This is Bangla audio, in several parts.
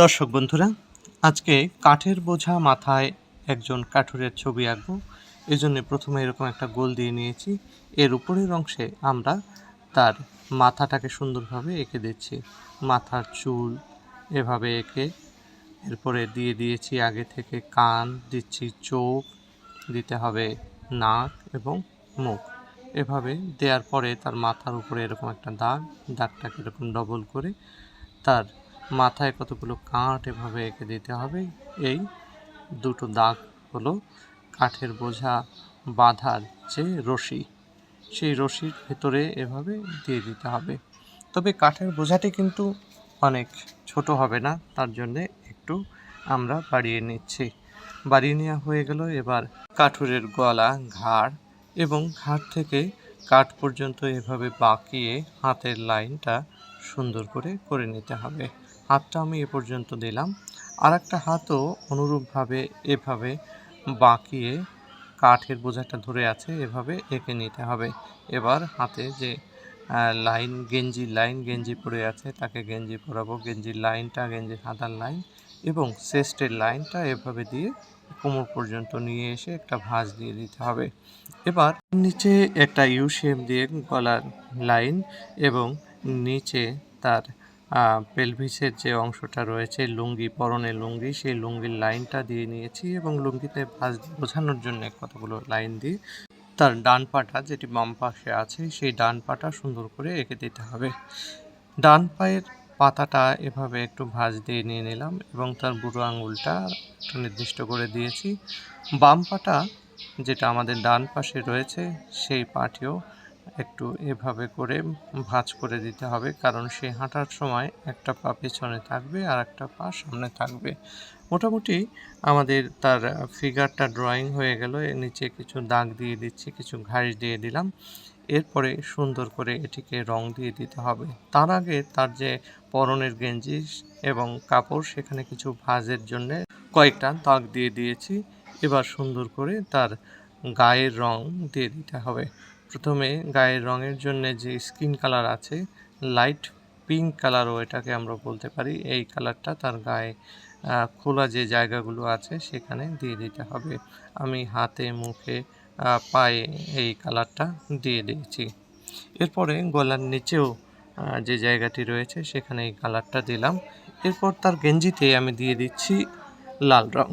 দর্শক বন্ধুরা, আজকে কাঠের বোঝা মাথায় একজন কাঠুরের ছবি আঁকবো। এই জন্য প্রথমে এরকম একটা গোল দিয়ে নিয়েছি। এর উপরের অংশে আমরা তার মাথাটাকে সুন্দরভাবে এঁকে দিচ্ছি। মাথার চুল এভাবে এঁকে এরপরে দিয়ে দিয়েছি আগে থেকে কান, দিচ্ছি চোখ, দিতে হবে নাক এবং মুখ। এভাবে দেওয়ার পরে তার মাথার উপরে এরকম একটা দাগ, দাগটাকে এরকম ডবল করে তার মাথায় কতগুলো কাঠ এভাবে এঁকে দিতে হবে? এই দুটো দাগ হলো কাঠের বোঝা বাঁধার যে রশি, সেই রশির ভেতরে এভাবে দিয়ে দিতে হবে। তবে কাঠের বোঝাটি কিন্তু অনেক ছোট হবে না, তার জন্যে একটু আমরা বাড়িয়ে নিচ্ছি। বাড়িয়ে নেওয়া হয়ে গেল এবার কাঠুরের গলা, ঘাড় এবং ঘাড় থেকে কাঠ পর্যন্ত এভাবে বাঁকিয়ে হাতের লাইনটা সুন্দর করে করে নিতে হবে। হাতটা আমি এ পর্যন্ত দিলাম। আর একটা হাতও অনুরূপভাবে এভাবে বাঁকিয়ে কাঠের বোঝাটা ধরে আছে, এভাবে এঁকে নিতে হবে। এবার হাতে যে লাইন, গেঞ্জি লাইন, গেঞ্জি পরে আছে, তাকে গেঞ্জি পরাবো। গেঞ্জির লাইনটা, গেঞ্জির হাতার লাইন এবং চেস্টের লাইনটা এভাবে দিয়ে কোমর পর্যন্ত নিয়ে এসে একটা ভাঁজ দিয়ে দিতে হবে। এবার নিচে একটা ইউ শেপ দিয়ে গলার লাইন এবং নিচে তার পেলভিসের যে অংশটা রয়েছে, লুঙ্গি, পরনে লুঙ্গি, সেই লুঙ্গির লাইনটা দিয়ে নিয়েছি এবং লুঙ্গিতে ভাঁজ বোঝানোর জন্য কতগুলো লাইন দিয়ে তার ডান পাটা যেটি বাম পাশে আছে, সেই ডান পাটা সুন্দর করে এঁকে দিতে হবে। ডান পায়ের পাতাটা এভাবে একটু ভাঁজ দিয়ে নিয়ে নিলাম এবং তার বুড়ো আঙুলটা একটু নির্দিষ্ট করে দিয়েছি। বাম পাটা যেটা আমাদের ডান পাশে রয়েছে, সেই পাটিও একটু এভাবে করে ভাঁজ করে দিতে হবে, কারণ সে হাঁটার সময় একটা পা পেছনে থাকবে আর একটা পা সামনে থাকবে। মোটামুটি আমাদের তার ফিগারটা ড্রয়িং হয়ে গেল, এর নিচে কিছু দাগ দিয়ে দিচ্ছি, কিছু ঘাস দিয়ে দিলাম। এরপরে সুন্দর করে এটিকে রং দিয়ে দিতে হবে। তার আগে তার যে পরনের গেঞ্জি এবং কাপড়, সেখানে কিছু ভাঁজের জন্যে কয়েকটা দাগ দিয়ে দিয়েছি। এবার সুন্দর করে তার গায়ের রং দিয়ে দিতে হবে। প্রথমে গায়ের রঙের জন্য যে স্কিন কালার আছে, লাইট পিঙ্ক কালারও এটাকে আমরা বলতে পারি। এই কালারটা তার গায়ে খোলা যে জায়গাগুলো আছে সেখানে দিয়ে দিতে হবে। আমি হাতে, মুখে পায়ে এই কালারটা দিয়ে দিয়েছি। এরপরে গলার নিচেও যে জায়গাটি রয়েছে সেখানে এই কালারটা দিলাম। এরপর তার গেঞ্জিতে আমি দিয়ে দিচ্ছি লাল রং।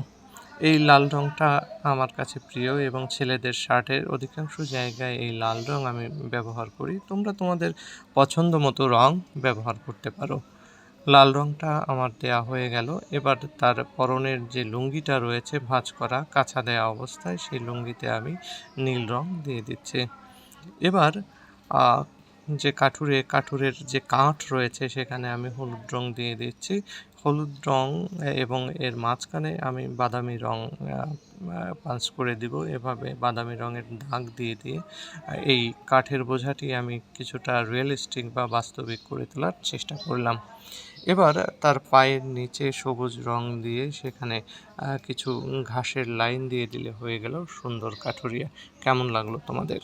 এই লাল রংটা আমার কাছে প্রিয় এবং ছেলেদের শার্টের অধিকাংশ জায়গায় এই লাল রং আমি ব্যবহার করি। তোমরা তোমাদের পছন্দ মতো রং ব্যবহার করতে পারো। লাল রংটা আমার দেয়া হয়ে গেল। এবার তার পরনের যে লুঙ্গিটা রয়েছে ভাঁজ করা কাছা দেওয়া অবস্থায় সেই লুঙ্গিতে আমি নীল রং দিয়ে দিচ্ছি। এবার যে কাঠুরে, কাঠুরের যে কাঠ রয়েছে সেখানে আমি হলুদ রং দিয়ে দিচ্ছি। হলুদ রং এবং এর মাঝখানে আমি বাদামি রং পাঞ্চ করে দিব। এভাবে বাদামি রঙের দাগ দিয়ে দিয়ে এই কাঠের বোঝাটি আমি কিছুটা রিয়েলিস্টিক বা বাস্তবিক করে তোলার চেষ্টা করলাম। এবার তার পায়ের নিচে সবুজ রং দিয়ে সেখানে কিছু ঘাসের লাইন দিয়ে দিলে হয়ে গেল সুন্দর কাঠুরিয়া। কেমন লাগল তোমাদের?